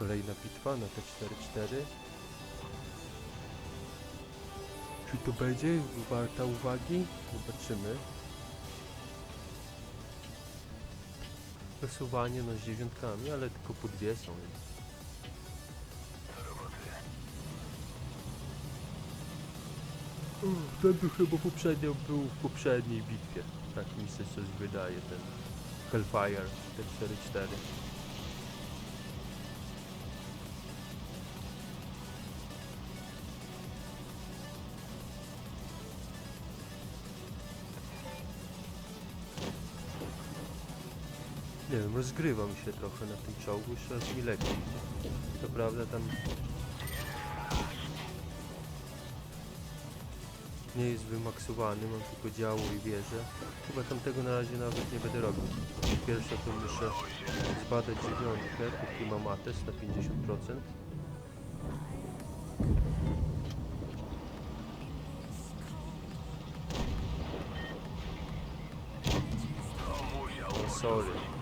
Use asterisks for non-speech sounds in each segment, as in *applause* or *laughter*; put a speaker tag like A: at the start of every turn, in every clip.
A: Kolejna bitwa na te 4-4. Czy to będzie warta uwagi? Zobaczymy. Przesuwanie no z dziewiątkami, ale tylko po dwie są. więc. Ten był chyba poprzednio był w poprzedniej bitwie. Tak mi się coś wydaje, ten Hellfire 444. Nie wiem, rozgrywam się trochę na tym czołgu, już coraz mi lepiej. To prawda tam nie jest wymaksowany, mam tylko działo i wieżę. Chyba tamtego na razie nawet nie będę robił. Pierwsze to muszę zbadać dziewiątkę, póki mam atest na 50%. O, sorry.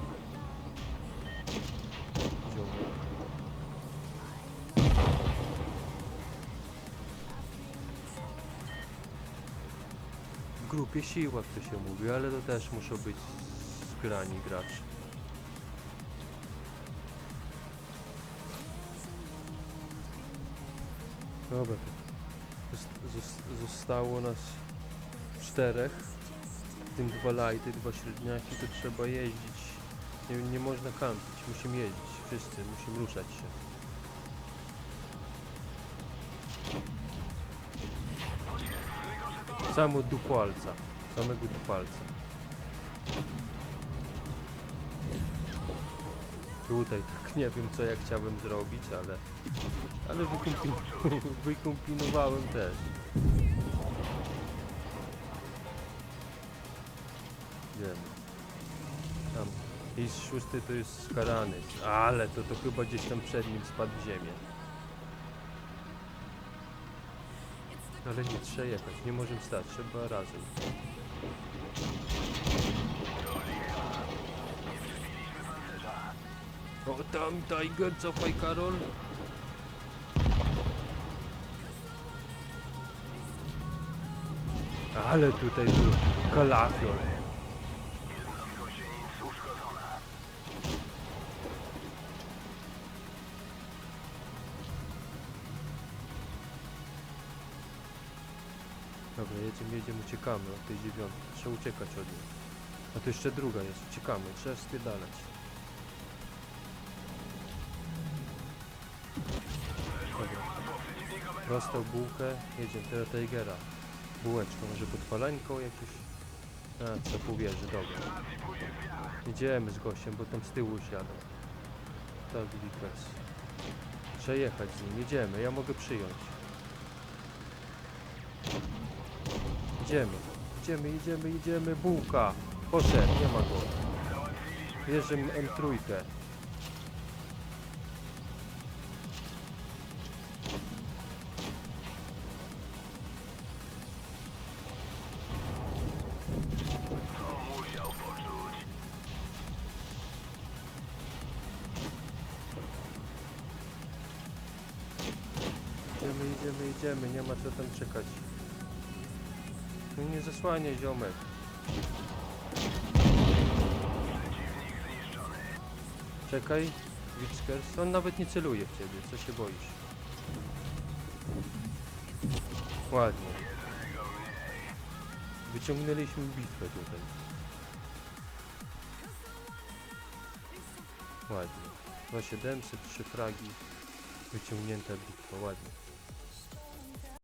A: Grupie siła, to się mówi, ale to też muszą być zgrani gracze. Dobra, zost- zos- zostało nas czterech, w tym dwa lajty, dwa średniaki, to trzeba jeździć. Nie, nie można kampić, musimy jeździć, wszyscy, musimy ruszać się. Samo dupalca. Samego dupalca. Tutaj tak nie wiem co ja chciałbym zrobić, ale... Ale wykombin- *laughs* wykombinowałem też. Wiemy. Tam. I szósty to jest skarany. Ale to, to chyba gdzieś tam przed nim spadł w ziemię. Ale nie trzeba jechać, nie możemy stać, trzeba razem. O tam Tiger, cofaj Karol. Ale tutaj był kalafior. Dobra, jedziemy, jedziemy, uciekamy od tej dziewiątki. Trzeba uciekać od niej. A to jeszcze druga jest, uciekamy, trzeba spiedalać. Dobra. Prostą bułkę, jedziemy teraz Tigera. Bułeczką, może podpalańką jakieś? A, co pół wieży, dobra. Jedziemy z gościem, bo tam z tyłu siada. Tak, Wickers. Trzeba jechać z nim, jedziemy, ja mogę przyjąć. Idziemy, idziemy, idziemy, idziemy, bułka. Poszedł, nie ma go. Bierzemy M3. Idziemy, idziemy, idziemy, nie ma co tam czekać. No nie zasłaniaj ziomek. Czekaj, Witskers. On nawet nie celuje w ciebie, co się boisz? Ładnie. Wyciągnęliśmy bitwę tutaj. Ładnie. 2700, 3 fragi. Wyciągnięta bitwa, ładnie.